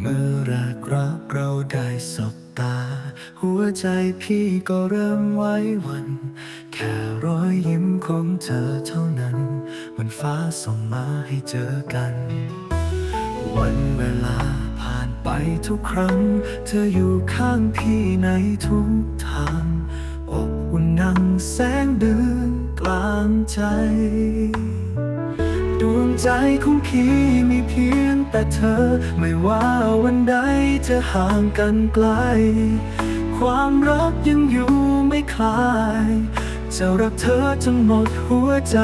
เมื่อรักเราได้สบตา หัวใจพี่ก็เริ่มไว้วัน แค่รอยยิ้มของเธอเท่านั้น มันฟ้าส่งมาให้เจอกัน วันเวลาผ่านไปทุกครั้ง เธออยู่ข้างพี่ในทุกทางอบอุ่นนังแสงเดือนกลางใจ ใจของพี่มีเพียงแต่เธอ ไม่ว่าวันใดจะห่างกันไกล ความรักยังอยู่ไม่คลาย จะรักเธอจนหมดหัวใจ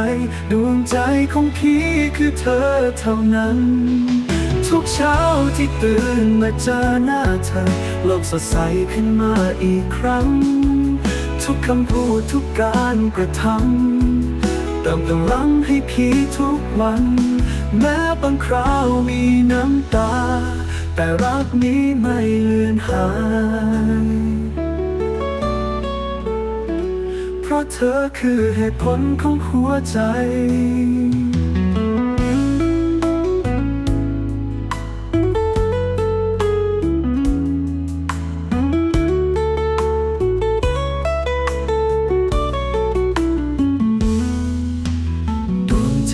ดวงใจของพี่คือเธอเท่านั้นทุกเช้าที่ตื่นมาเจอหน้าเธอ โลกสดใสขึ้นมาอีกครั้ง ทุกคำพูดทุกการกระทำ เติมกำลังให้พี่ทุกวัน แม้บางคราวมีน้ำตา แต่รักนี้ไม่เลือนหาย เพราะเธอคือเหตุผลของหัวใจ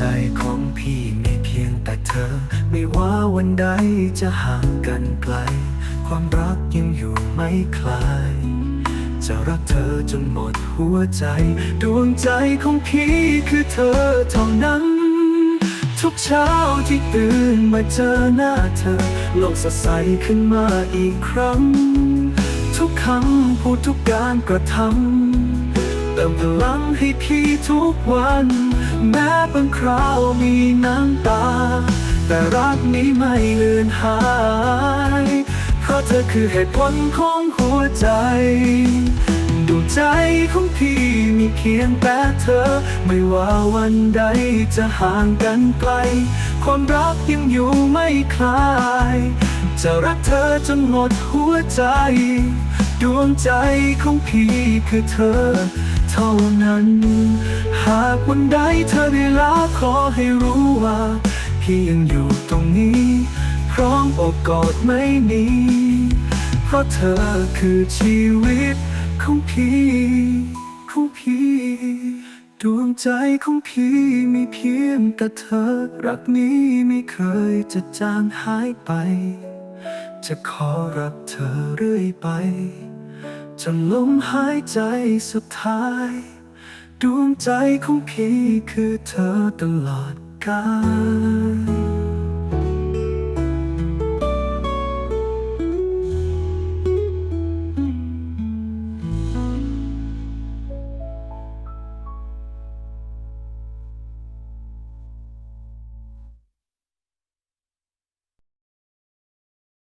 ใจของพี่มีเพียงแต่เธอ ไม่ว่าวันใดจะห่างกันไกล ความรักยังอยู่ไม่คลาย จะรักเธอจนหมดหัวใจ ดวงใจของพี่คือเธอเท่านั้น ทุกเช้าที่ตื่นมาเจอหน้าเธอ โลกสดใสขึ้นมาอีกครั้ง ทุกคำพูดทุกการกระทำ ติมพลังให้พี่ทุกวัน แม้บางคราวมีน้ำตา แต่รักนี้ไม่เลือนหาย เพราะเธอคือเหตุผลของหัวใจดวงใจของพี่มีเพียงแต่เธอ ไม่ว่าวันใดจะห่างกันไกล ความรักยังอยู่ไม่คลาย จะรักเธอจนหมดหัวใจ ดวงใจของพี่คือเธอ เท่านั้น หากวันใดเธอได้ลาขอให้รู้ว่า พี่ยังอยู่ตรงนี้ พร้อมอบกอดไม่หนีเพราะเธอคือชีวิตของพี่ของพี่ดวงใจของพี่มีเพียงแต่เธอ รักนี้ไม่เคยจะจางหายไป จะขอรักเธอเรื่อยไป จนลมหายใจสุดท้าย ดวงใจของพี่คือเธอตลอดกาล